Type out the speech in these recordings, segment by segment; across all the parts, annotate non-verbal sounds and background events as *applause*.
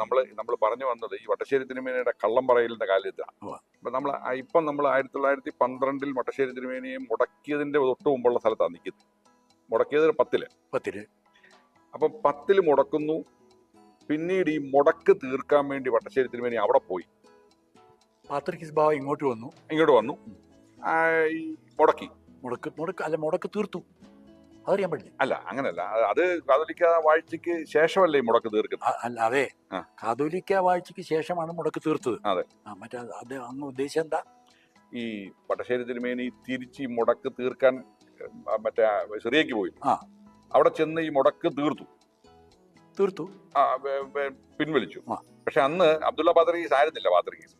നമ്മൾ നമ്മൾ പറഞ്ഞു വന്നത് ഈ വട്ടശ്ശേരി തിരുമേനിയുടെ കള്ളം പറയലിന്റെ ഉവ്വ. അപ്പൊ നമ്മൾ ഇപ്പം നമ്മൾ ആയിരത്തി തൊള്ളായിരത്തി പന്ത്രണ്ടിൽ വട്ടശ്ശേരി തിരുമേനിയെ മുടക്കിയതിന്റെ തൊട്ട് മുമ്പുള്ള സ്ഥലത്താണ് നിൽക്കുന്നത് മുടക്കിയത് പത്തിൽ. പത്തിൽ. അപ്പൊ പത്തിൽ മുടക്കുന്നു. പിന്നീട് ഈ മുടക്ക് തീർക്കാൻ വേണ്ടി വട്ടശ്ശേരി തിരുമേനി അവിടെ പോയി. ഇങ്ങോട്ട് വന്നു. ഇങ്ങോട്ട് വന്നു. മുടക്കി. മുടക്ക് മുടക്ക് അല്ല മുടക്ക് തീർത്തു. അതറിയാൻ പാടില്ല? അല്ല അങ്ങനല്ല. അത് കാതോലിക്ക വാഴ്ചയ്ക്ക് ശേഷമല്ലേ ഈ മുടക്ക് തീർക്കുന്നത്? അല്ല അതെ. കാതോലിക്ക വാഴ്ചയ്ക്ക് ശേഷമാണ് മുടക്ക് തീർത്തത്. അതെ. മറ്റേ അത് അങ്ങ് ഉദ്ദേശം എന്താ? ഈ പട്ടശ്ശേരി തിരുമേനി തിരിച്ച് മുടക്ക് തീർക്കാൻ മറ്റേ സിറിയക്ക് പോയി. ആ. അവിടെ ചെന്ന് ഈ മുടക്ക് തീർത്തു. തീർത്തു. പിൻവലിച്ചു. പക്ഷെ അന്ന് അബ്ദുള്ള പാത്രീസ് ആയിരുന്നില്ല പാത്രീസ്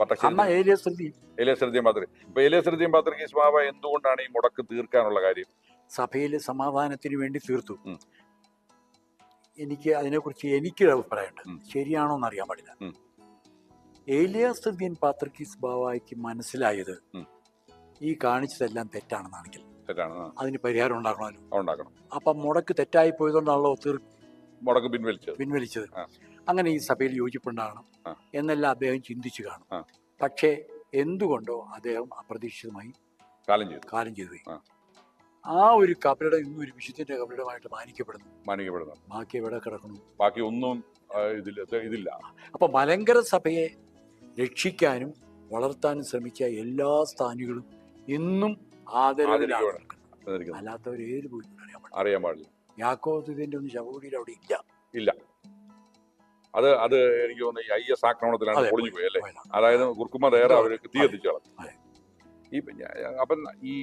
പട്ടശ്ശേരി ഏലിയ സ്ഥിതി ഏലിയസ്രദ്യം പാത്രി. ഇപ്പൊ ഏലിയസ്രദ്യം പാത്രീസ് ബാബ എന്തുകൊണ്ടാണ് ഈ മുടക്ക് തീർക്കാനുള്ള കാര്യം? സഭയിൽ സമാധാനത്തിന് വേണ്ടി തീർത്തു. എനിക്ക് അതിനെക്കുറിച്ച് എനിക്കൊരു അഭിപ്രായമുണ്ട്. ശരിയാണോ എന്ന് അറിയാൻ പാടില്ല. ഉം. ഏലിയാസ്തദ്യൻ പാത്രക്കീസ് ബാവായിക്ക് മനസ്സിലായത്. ഈ കാണിച്ചതെല്ലാം തെറ്റാണെന്നാണെങ്കിൽ. അതിന് പരിഹാരം ഉണ്ടാക്കണമല്ലോ ഉണ്ടാക്കണം. അപ്പൊ മുടക്ക് തെറ്റായി പോയതുകൊണ്ടാണല്ലോ തീർ മുടക്ക് പിൻവലിച്ചത്. പിൻവലിച്ചത്. അങ്ങനെ ഈ സഭയിൽ യോജിപ്പുണ്ടാകണം എന്നെല്ലാം അദ്ദേഹം ചിന്തിച്ചു കാണും. പക്ഷേ എന്തുകൊണ്ടോ അദ്ദേഹം അപ്രതീക്ഷിതമായി കാലം ചെയ്തു. കാലം ചെയ്തു ആ. ഒരു കപടം ഇന്നും ഒരു വിശുദ്ധന്റെ കപടമായിട്ട് മാനിക്കപ്പെടുന്നു. മാനിക്കപ്പെടുന്നു. ബാക്കി എവിടെ കിടക്കുന്നു? ബാക്കി ഒന്നും ഇതില്ല ഇതില്ല. അപ്പൊ മലങ്കര സഭയെ രക്ഷിക്കാനും വളർത്താനും ശ്രമിച്ച എല്ലാ സ്ഥാനികളും ഇന്നും ആദരവിലാണ്. അല്ലാത്തവർ ഏത് പോയി അറിയാൻ പാടില്ല. പാടില്ല. യാക്കോത്തിന്റെ ഒന്നും ശവകുടിയിൽ അവിടെ ഇല്ല. ഇല്ല. അത് അത് എനിക്ക് തോന്നുന്നു ഈ ഐ എസ് ആക്രമണത്തിലാണ് പൊളിഞ്ഞു പോയി അല്ലേ? അതായത് കുർക്കുമ നേരെ അവർക്ക് തീ എത്തിച്ചു ഈ അപ്പം ഈ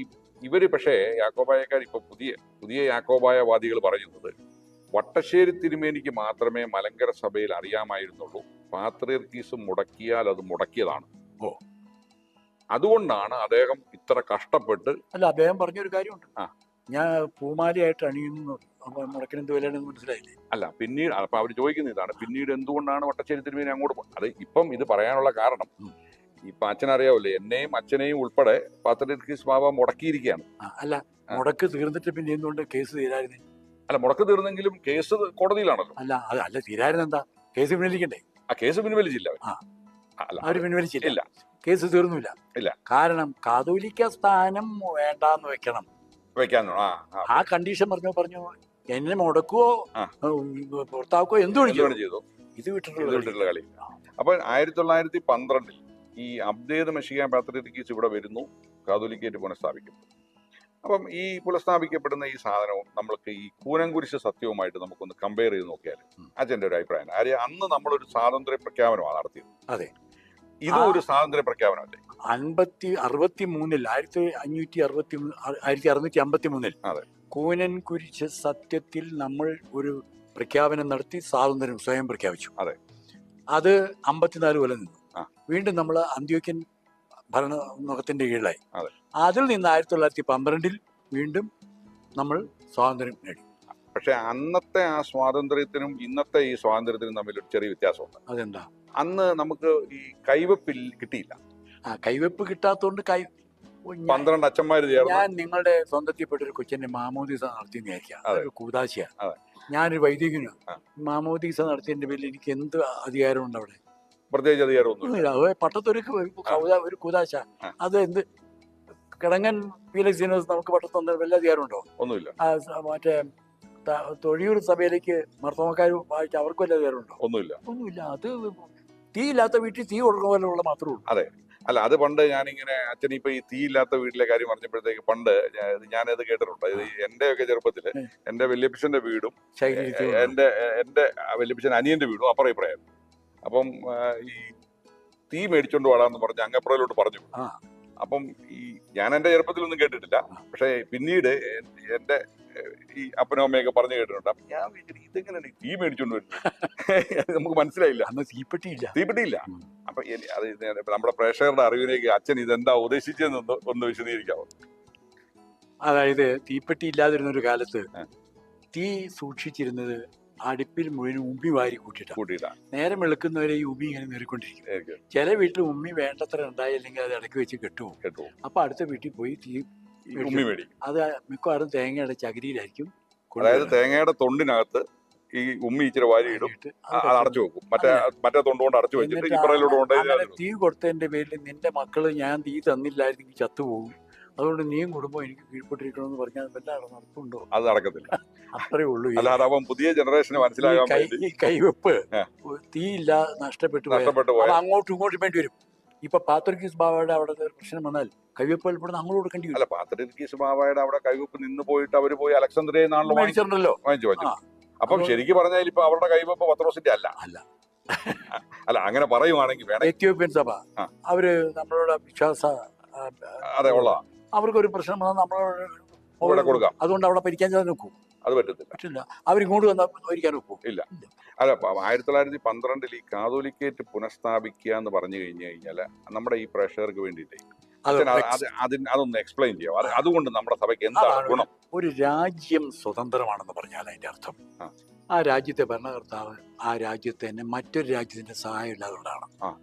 ഇവർ പക്ഷേ യാക്കോബായക്കാർ ഇപ്പൊ പുതിയ പുതിയ യാക്കോബായവാദികൾ പറയുന്നത് വട്ടശ്ശേരി തിരുമേനിക്ക് മാത്രമേ മലങ്കര സഭയിൽ അറിയാമായിരുന്നുള്ളൂ. പാത്രീർക്കീസ് മുടക്കിയാൽ അത് മുടക്കിയതാണ്. ഓ. അതുകൊണ്ടാണ് അദ്ദേഹം ഇത്ര കഷ്ടപ്പെട്ട് അല്ല അദ്ദേഹം പറഞ്ഞൊരു കാര്യമുണ്ട്. ആ. ഞാൻ പൂമാലയായിട്ട് അണിയുന്നു അപ്പൊ മുടക്കിനെന്ത് വിലയാണെന്ന് മനസ്സിലായില്ലേ? അല്ല പിന്നീട് അപ്പൊ അവർ ചോദിക്കുന്ന ഇതാണ്. പിന്നീട് എന്തുകൊണ്ടാണ് വട്ടശ്ശേരി തിരുമേനി അങ്ങോട്ട് അത് ഇപ്പം ഇത് പറയാനുള്ള കാരണം. ഇപ്പൊ അച്ഛനറിയാവില്ലേ എന്നെയും അച്ഛനെയും ഉൾപ്പെടെ പാത്രീർക്കീസ് ബാബ മുടക്കിയിരിക്കുകയാണ്. അല്ല മുടക്ക് തീർന്നിട്ട് പിന്നെ എന്തുകൊണ്ട് കേസ് തീരായിരുന്നേ അല്ല മുടക്ക് തീർന്നെങ്കിലും കേസ് കോടതിയിലാണല്ലോ. അല്ല അല്ല തീരായിരുന്നു എന്താ? കേസ് പിൻവലിക്കണ്ടേ? ആ കേസ് പിൻവലിച്ചില്ല അവർ പിൻവലിച്ചില്ല. കേസ് തീർന്നില്ല. ഇല്ല. കാരണം കാതോലിക്ക സ്ഥാനം വേണ്ടാന്ന് വെക്കണം. വെക്കാന്നു ആ കണ്ടീഷൻ പറഞ്ഞു പറഞ്ഞു. എന്നെ മുടക്കുവോ പുറത്താക്കുവോ എന്ത് ചെയ്തു. ഇത് വിട്ടിട്ടുള്ള കളി. അപ്പൊ ആയിരത്തി തൊള്ളായിരത്തി പന്ത്രണ്ടിൽ ഈ അബ്ദേദ് മെഷിക പാത്രീസ് ഇവിടെ വരുന്നു കാതോലിക്കേറ്റ് പുനഃസ്ഥാപിക്കും അപ്പം ഈ പുനഃസ്ഥാപിക്കപ്പെടുന്ന ഈ സാധനവും നമ്മൾക്ക് ഈ കൂനംകുരിശ് സത്യവുമായിട്ട് നമുക്കൊന്ന് കമ്പയർ ചെയ്ത് നോക്കിയാൽ. അച്ഛന്റെ ഒരു അഭിപ്രായം കാര്യം അന്ന് നമ്മളൊരു സ്വാതന്ത്ര്യ പ്രഖ്യാപനമാണ് നടത്തിയത് അതെ. ഇതും ഒരു സ്വാതന്ത്ര്യ പ്രഖ്യാപനമല്ലേ അൻപത്തി അറുപത്തി മൂന്നിൽ ആയിരത്തി അഞ്ഞൂറ്റി അറുപത്തി ആയിരത്തി അറുന്നൂറ്റി അമ്പത്തി മൂന്നിൽ അതെ. കൂനൻ കുരിശ് സത്യത്തിൽ നമ്മൾ ഒരു പ്രഖ്യാപനം നടത്തി സ്വാതന്ത്ര്യം സ്വയം പ്രഖ്യാപിച്ചു അതെ. അത് അമ്പത്തിനാല് കൊല്ലം നിന്നു. വീണ്ടും നമ്മൾ അന്ത്യോക്യൻ ഭരണമുഖത്തിന്റെ കീഴിലായി. അതെ. അതിൽ നിന്ന് ആയിരത്തി തൊള്ളായിരത്തി പന്ത്രണ്ടിൽ വീണ്ടും നമ്മൾ സ്വാതന്ത്ര്യം നേടി. പക്ഷെ അന്നത്തെ ആ സ്വാതന്ത്ര്യത്തിനും ഇന്നത്തെ ഈ സ്വാതന്ത്ര്യത്തിനും തമ്മിൽ ഒരു ചെറിയ വ്യത്യാസമുണ്ട്. അതെന്താ? അന്ന് നമുക്ക് ഈ കൈവപ്പിൽ കിട്ടിയില്ല. ആ കൈവെപ്പ് കിട്ടാത്തോണ്ട് കൈ പന്ത്രണ്ട് അച്ഛന്മാർ ഞാൻ നിങ്ങളുടെ സ്വന്തത്തിൽപ്പെട്ട ഒരു കൊച്ചിന്റെ മാമോദീസ നടത്തി വിചാരിക്കുക. അതെ. ഒരു കൂതാശയ അതെ. ഞാനൊരു വൈദികനാണ്. മാമോദീസ നടത്തിയതിന്റെ പേരിൽ എനിക്ക് എന്ത് അധികാരമുണ്ട് അവിടെ? പ്രത്യേകിച്ച് അധികാരമൊന്നും ഒന്നുമില്ല അത് പട്ടത്തൊരു ഒരു കുതാശ. അത് എന്ത് കിടങ്ങൻ ഫീലക്സിനോസ് നമുക്ക് പട്ടത്തൊന്ന് വല്ല അധികാരമുണ്ടോ? ഒന്നുമില്ല. മറ്റേ തൊഴിയൂർ സഭയിലേക്ക് മർത്തോമക്കാർ വായിച്ച അവർക്ക് അധികാരം അധികാരമുണ്ടോ? ഒന്നുമില്ല. ഒന്നുമില്ല. അത് തീ ഇല്ലാത്ത വീട്ടിൽ തീ കൊടുക്കുന്ന പോലെയുള്ള മാത്രമേ ഉള്ളൂ. അതെ. അല്ല അത് പണ്ട് ഞാനിങ്ങനെ അച്ഛൻ ഇപ്പൊ ഈ തീ ഇല്ലാത്ത വീട്ടിലെ കാര്യം പറഞ്ഞപ്പോഴത്തേക്ക് പണ്ട് ഞാനത് കേട്ടിട്ടുണ്ട്. ഇത് എന്റെ ഒക്കെ ചെറുപ്പത്തിൽ. എന്റെ വല്യപ്പച്ചന്റെ വീടും എന്റെ എന്റെ വല്യപ്പച്ചൻ അനിയന്റെ വീടും അപ്പുറം ഇപ്പുറമായിരുന്നു അപ്പം ഈ തീ മേടിച്ചോണ്ട് വാടാന്ന് പറഞ്ഞ് അങ്ങപ്പുറയിലോട്ട് പറഞ്ഞു. അപ്പം ഈ ഞാൻ എന്റെ ചെറുപ്പത്തിലൊന്നും കേട്ടിട്ടില്ല. പക്ഷേ പിന്നീട് എന്റെ എന്റെ ഈ അപ്പനും അമ്മയൊക്കെ പറഞ്ഞു കേട്ടിട്ടുണ്ട്. അപ്പൊ ഞാൻ വിചാരിച്ചു, ഇതെങ്ങനെയാണ് തീ മേടിച്ചോണ്ട് വരുന്നത് *laughs* നമുക്ക് മനസ്സിലായില്ല. അന്ന് തീപ്പെട്ടിയില്ല. തീപ്പെട്ടിയില്ല. അപ്പൊ അത് നമ്മുടെ പ്രേക്ഷകരുടെ അറിവിലേക്ക് അച്ഛൻ ഇതെന്താ ഉദ്ദേശിച്ചതെന്ന് ഒന്ന് വിശദീകരിക്കാവോ? വിശദീകരിക്കാമോ അതായത് തീപ്പെട്ടി ഇല്ലാതിരുന്ന ഒരു കാലത്ത്. തീ സൂക്ഷിച്ചിരുന്നത് അടുപ്പിൽ മുഴുവൻ ഉമ്മി വാരി കൂട്ടിയിട്ടാണ് കൂട്ടിയിട്ടാ നേരം വെളുക്കുന്നവരെ ഈ ഉമ്മി ഇങ്ങനെ നേറിക്കൊണ്ടിരിക്കും. ചില വീട്ടിൽ ഉമ്മി വേണ്ടത്ര ഉണ്ടായില്ലെങ്കിൽ അത് ഇടയ്ക്ക് വെച്ച് കെട്ടുപോകും. കെട്ടുപോകും. അപ്പൊ അടുത്ത വീട്ടിൽ പോയി തീ ഉമ്മി മേടിക്കും. അത് മിക്കവാറും തേങ്ങയുടെ ചകിരിയിലായിരിക്കും അതായത് തേങ്ങയുടെ തൊണ്ടിനകത്ത് ഈ ഉമ്മി ഇച്ചിരി വാരിയിടും ഇടും. അത് അടച്ചു വെക്കും. മറ്റേ മറ്റേ തൊണ്ട് കൊണ്ട് അടച്ചു വെച്ചിട്ട് ഇപ്പറയിലോട്ട് കൊണ്ടുപോയി തീ കൊടുത്തതിന്റെ പേരിൽ നിന്റെ മക്കൾ ഞാൻ തീ തന്നില്ലായിരുന്നെങ്കിൽ ചത്തുപോകും. അതുകൊണ്ട് നീയും കുടുംബം എനിക്ക് കീഴ്പ്പെട്ടിരിക്കണമെന്ന് പറഞ്ഞാൽ വല്ല നടപ്പുണ്ടോ? അത് നടക്കത്തില്ല. അത്രേ ഉള്ളൂ. അല്ലാതെ അവൻ പുതിയ ജനറേഷന് മനസ്സിലാകാൻ ഈ കൈവെപ്പ് തീയില്ല നഷ്ടപ്പെട്ടു പോയാൽ നഷ്ടപ്പെട്ടു അത് പോയ അങ്ങോട്ടും ഇങ്ങോട്ടും വേണ്ടി വരും. ഇപ്പൊ പാത്രക്കീസ് ബാബയുടെ അവിടെ പ്രശ്നം വന്നാൽ കൈവെപ്പ് വെളിപ്പെടുന്ന അങ്ങോട്ട് കൊടുക്കേണ്ടി വരും. അല്ല പാത്രക്കീസ് ബാബയുടെ അവിടെ കൈവെപ്പ് നിന്ന് പോയിട്ട് അവർ പോയി അലക്സാണ്ടറിയെ നാളിൽ വാങ്ങിച്ചിട്ടുണ്ടല്ലോ വാങ്ങിച്ചു വാങ്ങി വാങ്ങിച്ചു. അപ്പം ശരിക്കും പറഞ്ഞാൽ ഇപ്പൊ അവരുടെ കൈവപ്പ് പത്രോസിന്റെ അല്ല. അല്ല. അല്ല അങ്ങനെ പറയുവാണെങ്കിൽ വേണേ എത്യോപ്യൻ സഭ. അവർ നമ്മളോട് വിശ്വാസ അതെ ഉള്ളതാ. അവർക്കൊരു പ്രശ്നം വന്നാൽ നമ്മൾ കൊടുക്കാം. അതുകൊണ്ട് അവിടെ ഭരിക്കാൻ ചെന്ന് നിൽക്കും. അത് പറ്റത്തില്ല. പറ്റില്ല. അവരിങ്ങോട്ട് വന്നാൽ ഭരിക്കാൻ ഇല്ല. അല്ല ആയിരത്തി തൊള്ളായിരത്തി പന്ത്രണ്ടിൽ ഈ കാതോലിക്കേറ്റ് പുനഃസ്ഥാപിക്കുക എന്ന് പറഞ്ഞു കഴിഞ്ഞു കഴിഞ്ഞാൽ നമ്മുടെ ഈ പ്രേക്ഷകർക്ക് വേണ്ടിയിട്ടേ. അതൊന്ന് എക്സ്പ്ലെയിൻ ചെയ്യാം. അതുകൊണ്ട് നമ്മുടെ സഭയ്ക്ക് എന്താണ് ഗുണം? ഒരു രാജ്യം സ്വതന്ത്രമാണെന്ന് പറഞ്ഞാൽ അതിന്റെ അർത്ഥം. ആ. രാജ്യത്തെ ഭരണകർത്താവ് ആ രാജ്യത്തെ തന്നെ മറ്റൊരു രാജ്യത്തിന്റെ സഹായം ഇല്ലാതുകൊണ്ടാണ്.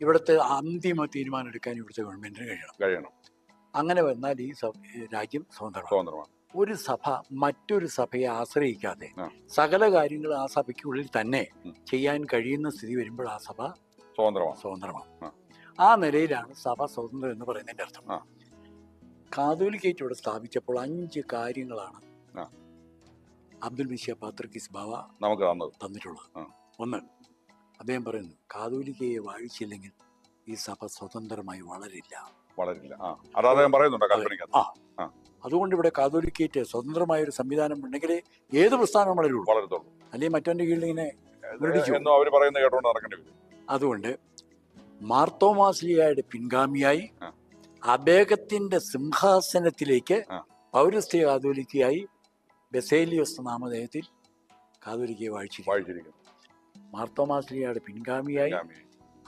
ഇവിടുത്തെ അന്തിമ തീരുമാനം എടുക്കാൻ ഇവിടുത്തെ ഗവൺമെന്റിന് കഴിയണം. കഴിയണം. അങ്ങനെ വന്നാൽ ഈ രാജ്യം സ്വതന്ത്രമാണ്. ഒരു സഭ മറ്റൊരു സഭയെ ആശ്രയിക്കാതെ. സകല കാര്യങ്ങളും ആ സഭയ്ക്കുള്ളിൽ തന്നെ ചെയ്യാൻ കഴിയുന്ന സ്ഥിതി വരുമ്പോൾ ആ സഭ സ്വതന്ത്രമാണ്. സ്വതന്ത്രമാണ്. ആ. നിലയിലാണ് സഭ സ്വതന്ത്രം എന്ന് പറയുന്നതിന്റെ അർത്ഥം. കാതോലിക്കേറ്റ് ഇവിടെ സ്ഥാപിച്ചപ്പോൾ അഞ്ച് കാര്യങ്ങളാണ്. അബ്ദുൽ മിഷ്യ പാത്രക്കിസ് ബാവ നമുക്ക് തന്നിട്ടുള്ളത്. ഒന്ന് അദ്ദേഹം പറയുന്നു കാതോലിക്കയെ വാഴിച്ചില്ലെങ്കിൽ ഈ സഭ സ്വതന്ത്രമായി വളരില്ല. വളരില്ല. ആ അതാ ഞാൻ പറയുന്നുണ്ട് കാൽപ്പനിക്ക് ആ. അതുകൊണ്ട് ഇവിടെ കാതോലിക്കേറ്റ് സ്വതന്ത്രമായ ഒരു സംവിധാനം ഉണ്ടെങ്കിൽ ഏത് പ്രസ്ഥാനം വളരുള്ളൂ വളരത്തുള്ളൂ. അല്ലെങ്കിൽ മറ്റവന്റെ കീഴിൽ ഇങ്ങനെ മുരടിച്ചു എന്നും അവർ പറയുന്നത് കേട്ടോണ്ട് നടക്കേണ്ടി വരും. അതുകൊണ്ട് മാർത്തോമാസ്ലിയായുടെ പിൻഗാമിയായി ആ. അദ്ദേഹത്തിന്റെ സിംഹാസനത്തിലേക്ക് ആ. പൗരസ്ത്യ കാതോലിക്കയായി ബസേലിയോസ് നാമധേയത്തിൽ കാതോലിക്കയെ വായിച്ചിരിക്കുന്നു മാർത്തോമാസ്ലിയായുടെ പിൻഗാമിയായി.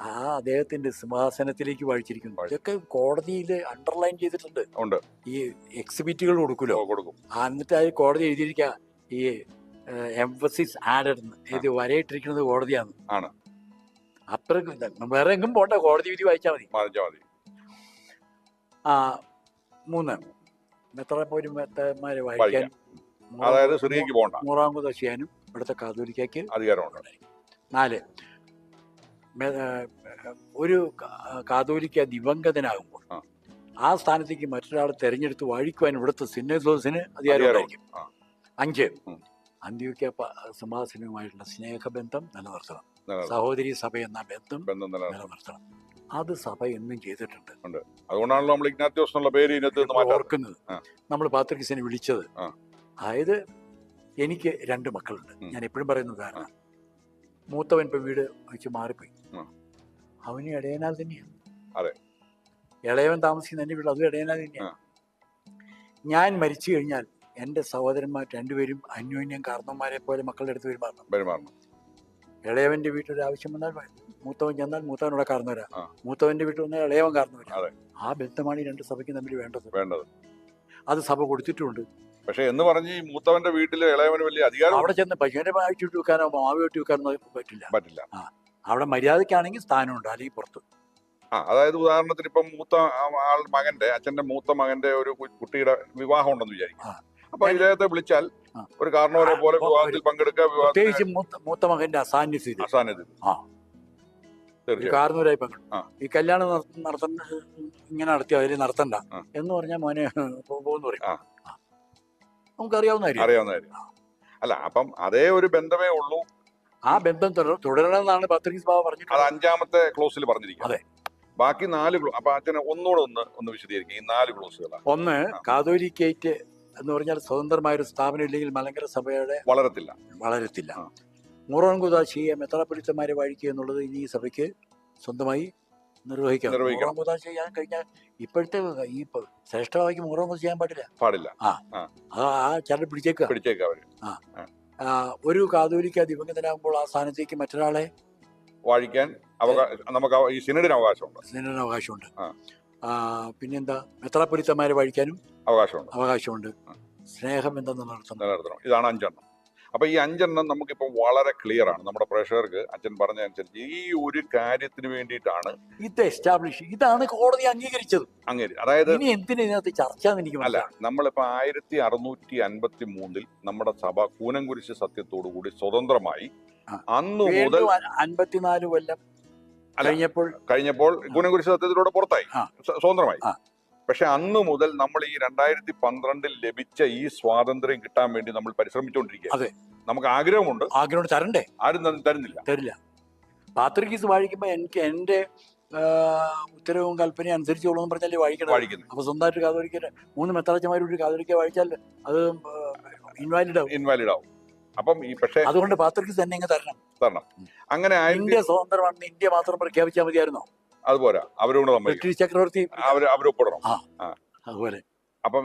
ആ അദ്ദേഹത്തിന്റെ സിംഹാസനത്തിലേക്ക് വായിച്ചിരിക്കുന്നു ഇതൊക്കെ കോടതിയിൽ അണ്ടർലൈൻ ചെയ്തിട്ടുണ്ട്. ഉണ്ട്. ഈ എക്സിബിറ്റുകൾ കൊടുക്കുമല്ലോ കൊടുക്കും. എന്നിട്ട് അത് കോടതി എഴുതിയിരിക്കുക ഈ എംഫസിസ് ആഡഡ് ഇത് വരയിട്ടിരിക്കുന്നത് കോടതിയാണ്. ആണ്. അത്ര വേറെ എങ്ങും പോണ്ട. കോടതി വിധി വായിച്ചാൽ മതി. വായിച്ചാൽ മതി. ആ മൂന്ന്. മെത്രാപ്പോലും മെത്തമാരെ വായിക്കാൻ അതായത് സിറിയക്ക് പോകണ്ട മൂറാങ്കുത ചെയ്യാനും ഇവിടുത്തെ കാതോലിക്കാക്ക് അധികാരമുണ്ട്. നാല്. ഒരു കാതോലിക്ക ദിവംഗതനാകുമ്പോൾ ആ. സ്ഥാനത്തേക്ക് മറ്റൊരാളെ തെരഞ്ഞെടുത്ത് വാഴിക്കുവാൻ ഇവിടുത്തെ സിന്നോസിന് അധികാരമുണ്ടായിരിക്കും അഞ്ച് അന്ത്യക്ക അന്ത്യോക്യ സിംഹാസനവുമായിട്ടുള്ള സ്നേഹബന്ധം നിലനിർത്തണം. നിലനിർത്തും. സഹോദരി സഭ എന്ന ബന്ധം ബന്ധം നിലനിർത്തും നിലനിർത്തണം. അത് സഭ എന്നും ചെയ്തിട്ടുണ്ട്. അതുകൊണ്ടാണല്ലോ നമ്മൾ ഇഗ്നാത്യോസ് എന്നുള്ള പേര് ഇതിനകത്ത് ഓർക്കുന്നത്. നമ്മൾ പാത്രിക്കിസിനെ വിളിച്ചത്. അതായത് എനിക്ക് രണ്ട് മക്കളുണ്ട്. ഞാൻ എപ്പോഴും പറയുന്നത് കാരണം മൂത്തവൻ ഇപ്പൊ വീട് വെച്ച് മാറിപ്പോയി. അവന് ഇടയനാൽ തന്നെയാണ്. അതെ. ഇളയവൻ താമസിക്കുന്ന എന്റെ വീട് അതും ഇടയനാൽ തന്നെയാണ്. ഞാൻ മരിച്ചു കഴിഞ്ഞാൽ എന്റെ സഹോദരന്മാർ രണ്ടുപേരും അന്യോന്യം കാരണവന്മാരെ പോലെ മക്കളുടെ അടുത്ത് പെരുമാറണം. ഇളയവന്റെ വീട്ടിൽ ആവശ്യം വന്നാൽ മൂത്തവൻ ചെന്നാൽ മൂത്തവനോടെ കാർന്നു വരാം ആ. മൂത്തവന്റെ വീട്ടിൽ വന്നാൽ ഇളയവൻ കാർന്നു വരാം അതെ. ആ ബന്ധമാണ് ഈ രണ്ട് സഭയ്ക്ക് തമ്മിൽ വേണ്ടത്. വേണ്ടത്. അത് സഭ കൊടുത്തിട്ടുണ്ട്. പക്ഷെ എന്ന് പറഞ്ഞ് ഈ മൂത്തവന്റെ വീട്ടിൽ ഇളയവന് വലിയ അധികാരം അവിടെ ചെന്ന് പശുവിന്റെ വായിച്ചിട്ട് വെക്കാനോ മാവ് വെട്ടി വെക്കാനോ പറ്റില്ല പറ്റില്ല അവിടെ മര്യാദക്കാണെങ്കിൽ സ്ഥാനമുണ്ട് അല്ലെങ്കിൽ പുറത്ത് ആ അതായത് ഉദാഹരണത്തിന് ഇപ്പം മൂത്ത ആൾ മകന്റെ അച്ഛന്റെ മൂത്ത മകന്റെ ഒരു കുട്ടിയുടെ വിവാഹം ഉണ്ടെന്ന് വിചാരിക്കും ആ. അപ്പൊ ഇദ്ദേഹത്തെ വിളിച്ചാൽ ഒരു കാരണവരെ പോലെ വിവാഹത്തിൽ പങ്കെടുക്കുക പ്രത്യേകിച്ച് മൂത്ത മകന്റെ അസാന്നിധ്യം അസാന്നിധ്യം ആ. കാർന്നൂരായി പങ്കെടുക്കും ആ. ഈ കല്യാണം നടത്ത- നടത്തണ്ട ഇങ്ങനെ നടത്തിയ അതിൽ നടത്തണ്ട ആ. എന്ന് പറഞ്ഞാൽ മോനെ പോകുന്നു പറയും ആ. ആ. നമുക്കറിയാവുന്ന കാര്യം. അറിയാവുന്ന കാര്യം. അല്ല അപ്പം അതേ ഒരു ബന്ധമേ ഉള്ളൂ. ആ ബന്ധം തുടരണമെന്നാണ് പത്രികസ് ബാബ അത് അഞ്ചാമത്തെ ക്ലോസിൽ പറഞ്ഞിരിക്കുന്നത് അതെ. ബാക്കി നാല് അപ്പൊ അച്ഛനെ ഒന്നുകൂടെ ഒന്ന് ഒന്ന് വിശദീകരിക്കും. ഈ നാല് ക്ലോസുകൾ ഒന്ന്. കാതോലിക്കേറ്റ് എന്ന് പറഞ്ഞാൽ സ്വതന്ത്രമായ ഒരു സ്ഥാപനം ഇല്ലെങ്കിൽ മലങ്കര സഭയുടെ വളരത്തില്ല. വളരത്തില്ല. ആ. മുറോൺ കുതാശിയെ മെത്രാപ്പൊലിത്തമാരെ വഴിക്കുക എന്നുള്ളത് ഇനി ഈ സഭയ്ക്ക് സ്വന്തമായി നിർവഹിക്കാം നിർവഹിക്കണം. കുദാശ ചെയ്യാൻ കഴിഞ്ഞാൽ ഇപ്പോഴത്തെ ഈ ഇപ്പൊ ശ്രേഷ്ഠഭാവിക്ക് മുറോൺ ചെയ്യാൻ പാടില്ല. പാടില്ല. ആ. ആ. ചരട് പിടിച്ചേക്കുക. പിടിച്ചേക്ക അവർ. ആ, ഒരു കാതോലിക്ക ദിവംഗതനാകുമ്പോൾ ആ സ്ഥാനത്തേക്ക് മറ്റൊരാളെ വാഴിക്കാൻ നമുക്ക് അവ- ഈ സിനഡിന് അവകാശമുണ്ട്. സ്നേഹത്തിന് അവകാശമുണ്ട്. ആ. ആ, പിന്നെന്താ? മെത്രാപ്പൊലിത്തമാരെ വഴിക്കാനും അവകാശമുണ്ട്. അവകാശമുണ്ട്. സ്നേഹം എന്തെന്ന് നടത്തുന്നു നിലനിർത്തണം. ഇതാണ് അഞ്ചെണ്ണം. അപ്പൊ ഈ അഞ്ചെണ്ണം നമുക്കിപ്പം വളരെ ക്ലിയർ ആണ്. നമ്മുടെ പ്രേക്ഷകർക്ക് അച്ഛൻ പറഞ്ഞ അനുസരിച്ച് ഈ ഒരു കാര്യത്തിന് വേണ്ടിയിട്ടാണ് ഇത് എസ്റ്റാബ്ലിഷ് ഇതാണ് കോടതി അംഗീകരിച്ചത്. അങ്ങനെ അതായത് ഇനി എന്തിനാ ഇതിനകത്ത് ചർച്ച എനിക്ക് അല്ല നമ്മളിപ്പോൾ നമ്മളിപ്പോ ആയിരത്തി അറുന്നൂറ്റി അൻപത്തി മൂന്നിൽ നമ്മുടെ സഭ കൂനംകുരിശ് സത്യത്തോടു കൂടി സ്വതന്ത്രമായി അന്ന് മുതൽ അൻപത്തിനാല് കൊല്ലം കഴിഞ്ഞപ്പോൾ കഴിഞ്ഞപ്പോൾ കൂനംകുരിശ് സത്യത്തിലൂടെ പുറത്തായി. സ്വതന്ത്രമായി. പക്ഷെ അന്ന് മുതൽ നമ്മൾ ഈ രണ്ടായിരത്തി പന്ത്രണ്ടിൽ ലഭിച്ച ഈ സ്വാതന്ത്ര്യം കിട്ടാൻ വേണ്ടി നമ്മൾ പരിശ്രമിച്ചുകൊണ്ടിരിക്കുക അതെ. നമുക്ക് ആഗ്രഹമുണ്ട്. ആഗ്രഹം തരണ്ടേ? ആരും തരുന്നില്ല. തരില്ല. പാത്രികീസ് വായിക്കുമ്പോൾ എനിക്ക് എന്റെ ഉത്തരവും കൽപ്പനയും അനുസരിച്ചോളൂ എന്ന് പറഞ്ഞാൽ വായിക്കണം വായിക്കുന്നു അപ്പൊ സ്വന്തമായിട്ട് കാതോലിക്ക മൂന്ന് മെത്തറച്ചമാർ ഒരു കാതോലിക്ക വായിച്ചാൽ അത് ഇൻവാലിഡ് ആവും. ഇൻവാലിഡ് ആവും. അപ്പം ഈ പക്ഷേ അതുകൊണ്ട് പാത്രികീസ് തന്നെ ഇങ്ങ് തരണം. തരണം. അങ്ങനെ ഇന്ത്യ സ്വതന്ത്രമാണെന്ന് ഇന്ത്യ മാത്രം പ്രഖ്യാപിച്ചാൽ മതിയായിരുന്നോ? അതുപോരാ അവരും കൂടെ ചക്രവർത്തി അവർ അവരൊപ്പിടണം അതുപോലെ. അപ്പം